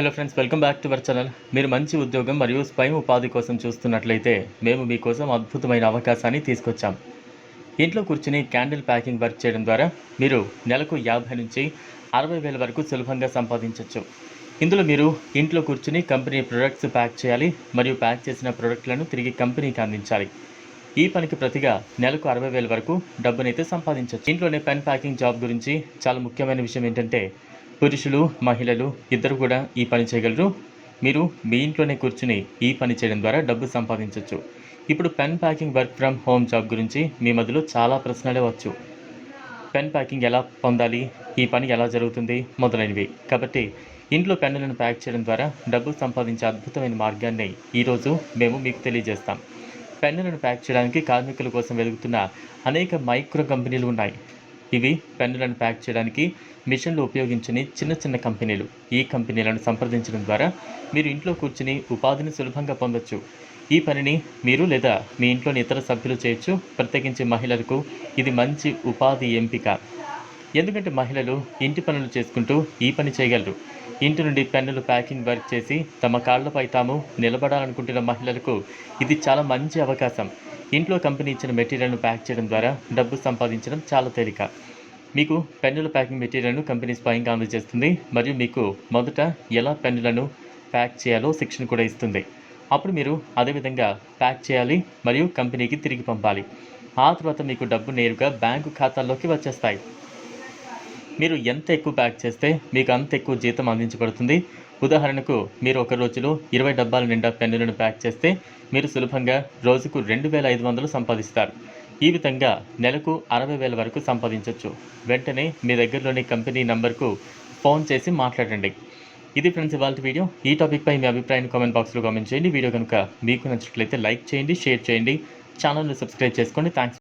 Hello friends welcome back to our channel. మీరు మంచి ఉద్యోగం మరియు స్వయం ఉపాధి కోసం చూస్తున్నట్లయితే మేము మీకోసం అద్భుతమైన అవకాశాన్ని తీసుకొచ్చాం. ఇంట్లో కూర్చుని క్యాండిల్ ప్యాకింగ్ వర్క్ చేయడం ద్వారా మీరు నెలకు యాభై నుంచి అరవై వేల వరకు సులభంగా సంపాదించవచ్చు ఇందులో మీరు ఇంట్లో కూర్చుని కంపెనీ ప్రొడక్ట్స్ ప్యాక్ చేయాలి మరియు ప్యాక్ చేసిన ప్రొడక్ట్లను తిరిగి కంపెనీకి అందించాలి. ఈ పనికి ప్రతిగా నెలకు అరవై వేల వరకు డబ్బునైతే సంపాదించవచ్చు ఇంట్లోనే పెన్ ప్యాకింగ్ జాబ్ గురించి చాలా ముఖ్యమైన విషయం ఏంటంటే పురుషులు మహిళలు ఇద్దరు కూడా ఈ పని చేయగలరు. మీరు మీ ఇంట్లోనే కూర్చుని ఈ పని చేయడం ద్వారా డబ్బు సంపాదించవచ్చు ఇప్పుడు pen packing work from home job గురించి మీ మధ్యలో చాలా ప్రశ్నలే వచ్చు. పెన్ ప్యాకింగ్ ఎలా పొందాలి? ఈ పని ఎలా జరుగుతుంది? మొదలైనవి. కాబట్టి ఇంట్లో పెన్నులను ప్యాక్ చేయడం ద్వారా డబ్బు సంపాదించే అద్భుతమైన మార్గాన్ని ఈరోజు మేము మీకు తెలియజేస్తాం. పెన్నులను ప్యాక్ చేయడానికి కార్మికుల కోసం వెలుగుతున్న అనేక మైక్రో కంపెనీలు ఉన్నాయి. ఇవి పెన్నులను ప్యాక్ చేయడానికి మిషన్లు ఉపయోగించని చిన్న చిన్న కంపెనీలు. ఈ కంపెనీలను సంప్రదించడం ద్వారా మీరు ఇంట్లో కూర్చుని ఉపాధిని సులభంగా పొందొచ్చు. ఈ పనిని మీరు లేదా మీ ఇంట్లోని ఇతర సభ్యులు చేయొచ్చు. ప్రత్యేకించి మహిళలకు ఇది మంచి ఉపాధి ఎంపిక. ఎందుకంటే మహిళలు ఇంటి పనులు చేసుకుంటూ ఈ పని చేయగలరు. ఇంటి నుండి పెన్నులు ప్యాకింగ్ వర్క్ చేసి తమ కాళ్ళపై తాము నిలబడాలనుకుంటున్న మహిళలకు ఇది చాలా మంచి అవకాశం. ఇంట్లో కంపెనీ ఇచ్చిన మెటీరియల్ను ప్యాక్ చేయడం ద్వారా డబ్బు సంపాదించడం చాలా తేలిక. మీకు పెన్నుల ప్యాకింగ్ మెటీరియల్ను కంపెనీ స్వయంగా అందజేస్తుంది మరియు మీకు మొదట ఎలా పెన్నులను ప్యాక్ చేయాలో శిక్షణ కూడా ఇస్తుంది. అప్పుడు మీరు అదేవిధంగా ప్యాక్ చేయాలి మరియు కంపెనీకి తిరిగి పంపాలి. ఆ తర్వాత మీకు డబ్బు నేరుగా బ్యాంకు ఖాతాల్లోకి వచ్చేస్తాయి. మీరు ఎంత ఎక్కువ ప్యాక్ చేస్తే మీకు అంత ఎక్కువ జీతం అందించబడుతుంది. ఉదాహరణకు మీరు ఒక రోజులో ఇరవై డబ్బాల నిండా పెన్నులను ప్యాక్ చేస్తే మీరు సులభంగా రోజుకు రెండు వేల ఐదు వందలు సంపాదిస్తారు. ఈ విధంగా నెలకు అరవై వేల వరకు సంపాదించవచ్చు వెంటనే మీ దగ్గరలోని కంపెనీ నంబర్కు ఫోన్ చేసి మాట్లాడండి. ఇది ఫ్రెండ్స్ ఇవాళ వీడియో. ఈ టాపిక్పై మీ అభిప్రాయాన్ని కామెంట్ బాక్స్లో కామెంట్ చేయండి. వీడియో కనుక మీకు నచ్చినట్లయితే లైక్ చేయండి షేర్ చేయండి. ఛానల్ని సబ్స్క్రైబ్ చేసుకోండి. థ్యాంక్స్